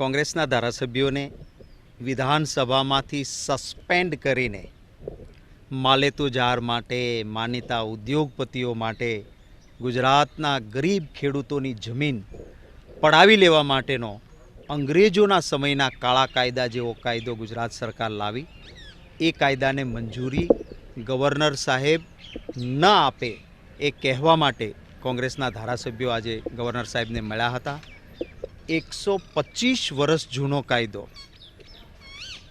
કોંગ્રેસના ધારાસભ્યોને વિધાનસભામાંથી સસ્પેન્ડ કરીને માલેતુ જાર માટે, માનીતા ઉદ્યોગપતિઓ માટે, ગુજરાતના ગરીબ ખેડૂતોની જમીન પડાવી લેવા માટેનો અંગ્રેજોના સમયના કાળા કાયદા જેવો કાયદો ગુજરાત સરકાર લાવી. એ કાયદાને મંજૂરી ગવર્નર સાહેબ ન આપે એ કહેવા માટે કોંગ્રેસના ધારાસભ્યો આજે ગવર્નર સાહેબને મળ્યા હતા. એકસો પચીસ વર્ષ જૂનો કાયદો.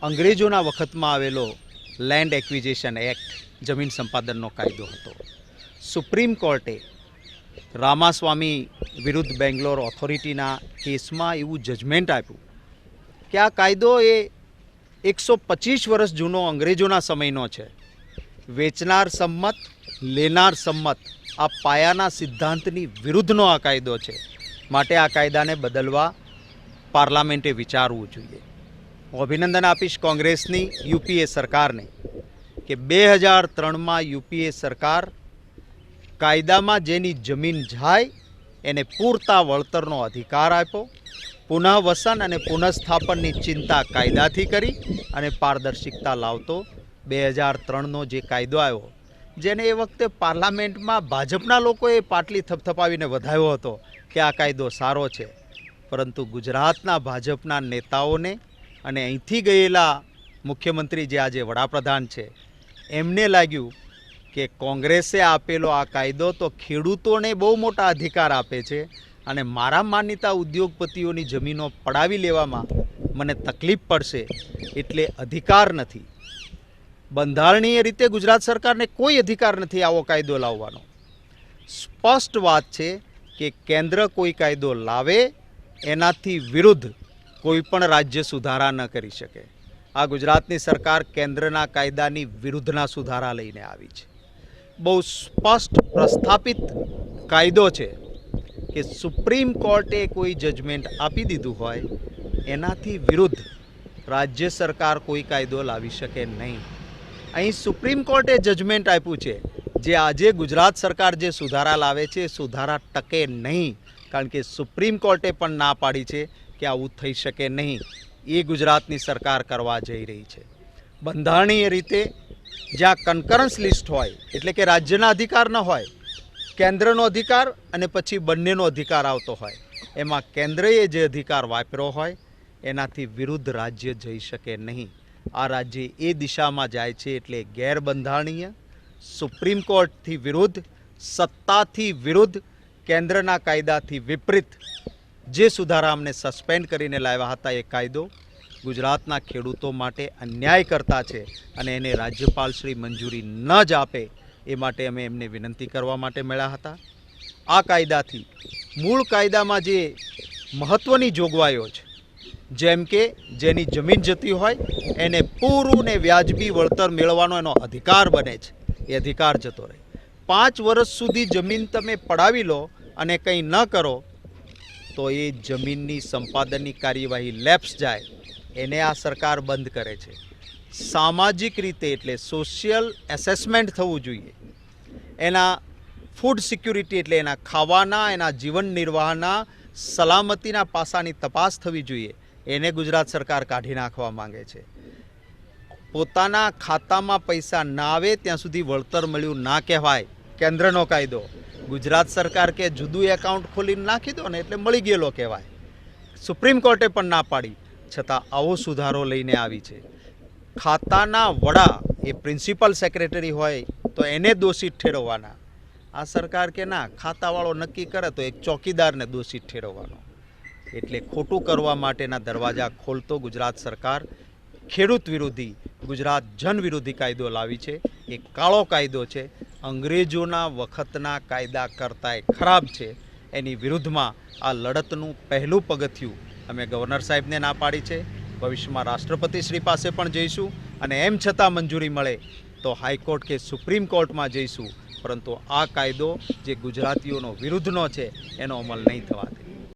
અંગ્રેજોના વખતમાં આવેલો લેન્ડ એક્વિઝિશન એક્ટ જમીન સંપાદનનો કાયદો હતો. સુપ્રીમ કોર્ટે રામાસ્વામી વિરુદ્ધ બેંગ્લોર ઓથોરિટીના કેસમાં એવું જજમેન્ટ આપ્યું કે આ કાયદો એ એકસો પચીસ વર્ષ જૂનો અંગ્રેજોના સમયનો છે. વેચનાર સંમત, લેનાર સંમત આ પાયાના સિદ્ધાંતની વિરુદ્ધનો આ કાયદો છે. માટે આ કાયદાને બદલવા પાર્લામેન્ટે વિચારવું જોઈએ. હું અભિનંદન આપીશ કોંગ્રેસની યુપીએ સરકારને કે બે હજાર ત્રણમાં યુપીએ સરકાર કાયદામાં જેની જમીન જાય, એને પૂરતા વળતરનો અધિકાર આપ્યો, પુનઃવસન અને પુનઃસ્થાપનની ચિંતા કાયદાથી કરી અને પારદર્શિકતા લાવતો બે હજાર ત્રણનો જે કાયદો આવ્યો જેને એ વખતે પાર્લામેન્ટમાં ભાજપના લોકોએ પાટલી થપથપાવીને વધાયો હતો કે આ કાયદો સારો છે. પરંતુ ગુજરાતના ભાજપના નેતાઓને અને અહીંથી ગયેલા મુખ્યમંત્રી જે આજે વડાપ્રધાન છે, એમને લાગ્યું કે કોંગ્રેસે આપેલો આ કાયદો તો ખેડૂતોને બહુ મોટા અધિકાર આપે છે અને મારા માન્યતા ઉદ્યોગપતિઓની જમીનો પડાવી લેવામાં મને તકલીફ પડશે એટલે અધિકાર નથી. બંધારણીય રીતે ગુજરાત સરકારને કોઈ અધિકાર નથી આવો કાયદો લાવવાનો. સ્પષ્ટ વાત છે કે કેન્દ્ર કોઈ કાયદો લાવે, એનાથી વિરુદ્ધ કોઈ પણ રાજ્ય સુધારા ન કરી શકે. આ ગુજરાતની સરકાર કેન્દ્રના કાયદાની વિરુદ્ધના સુધારા લઈને આવી છે. બહુ સ્પષ્ટ પ્રસ્થાપિત કાયદો છે કે સુપ્રીમ કોર્ટે કોઈ જજમેન્ટ આપી દીધું હોય, એનાથી વિરુદ્ધ રાજ્ય સરકાર કોઈ કાયદો લાવી શકે નહીં. અહીં સુપ્રીમ કોર્ટે જજમેન્ટ આપ્યું છે જે આજે ગુજરાત સરકાર જે સુધારા લાવે છે સુધારા ટકે નહીં. કારણ કે સુપ્રીમ કોર્ટે પણ ના પાડી છે કે આવું થઈ શકે નહીં. એ ગુજરાતની સરકાર કરવા જઈ રહી છે. બંધારણીય રીતે જ્યાં કન્કરન્સ લિસ્ટ હોય, એટલે કે રાજ્યના અધિકાર ન હોય, કેન્દ્રનો અધિકાર અને પછી બંનેનો અધિકાર આવતો હોય, એમાં કેન્દ્રએ જે અધિકાર વાપર્યો હોય, એનાથી વિરુદ્ધ રાજ્ય જઈ શકે નહીં. આ રાજ્ય એ દિશામાં જાય છે એટલે ગેરબંધારણીય, સુપ્રીમ કોર્ટથી વિરુદ્ધ, સત્તાથી વિરુદ્ધ, કેન્દ્રના કાયદાથી વિપરીત જે સુધારા અમને સસ્પેન્ડ કરીને લાવ્યા હતા એ કાયદો ગુજરાતના ખેડૂતો માટે અન્યાય કરતા છે અને એને રાજ્યપાલ શ્રી મંજૂરી ન જ આપે એ માટે અમે એમને વિનંતી કરવા માટે મળ્યા હતા. આ કાયદાથી મૂળ કાયદામાં જે મહત્ત્વની જોગવાઈઓ છે જેમ કે જેની જમીન જતી હોય, એને પૂરું ને વ્યાજબી વળતર મેળવવાનો એનો અધિકાર બને છે. એ અધિકાર જતો રહે. પાંચ વર્ષ સુધી જમીન તમે પડાવી લો અને કંઈ ન કરો, તો એ જમીનની સંપાદનની કાર્યવાહી લેપ્સ જાય. એને આ સરકાર બંધ કરે છે. સામાજિક રીતે એટલે સોશિયલ એસેસમેન્ટ થવું જોઈએ. એના ફૂડ સિક્યુરિટી એટલે એના ખાવાના, એના જીવન નિર્વાહના, સલામતીના પાસાની તપાસ થવી જોઈએ. એને ગુજરાત સરકાર કાઢી નાખવા માંગે છે. પોતાના ખાતામાં પૈસા ના આવે ત્યાં સુધી વળતર મળ્યું ના કહેવાય. કેન્દ્રનો કાયદો. ગુજરાત સરકાર કે જુદું એકાઉન્ટ ખોલીને નાખી દો ને એટલે મળી ગયેલો કહેવાય. સુપ્રીમ કોર્ટે પણ ના પાડી, છતાં આવો સુધારો લઈને આવી છે. ખાતાના વડા એ પ્રિન્સિપલ સેક્રેટરી હોય તો એને દોષિત ઠેરવવાના. આ સરકાર કે ના, ખાતાવાળો નક્કી કરે તો એક ચોકીદારને દોષિત ઠેરવવાનો. એટલે ખોટું કરવા માટેના દરવાજા ખોલતો ગુજરાત સરકાર ખેડૂત વિરોધી, ગુજરાત જન વિરોધી કાયદો લાવી છે. એ કાળો કાયદો છે. અંગ્રેજોના વખતના કાયદા કરતાંય ખરાબ છે. એની વિરુદ્ધમાં આ લડતનું પહેલું પગથિયું અમે ગવર્નર સાહેબને ના પાડી છે. ભવિષ્યમાં રાષ્ટ્રપતિ શ્રી પાસે પણ જઈશું અને એમ છતાં મંજૂરી મળે તો હાઈકોર્ટ કે સુપ્રીમ કોર્ટમાં જઈશું. પરંતુ આ કાયદો જે ગુજરાતીઓનો વિરુદ્ધનો છે, એનો અમલ નહીં થવા દે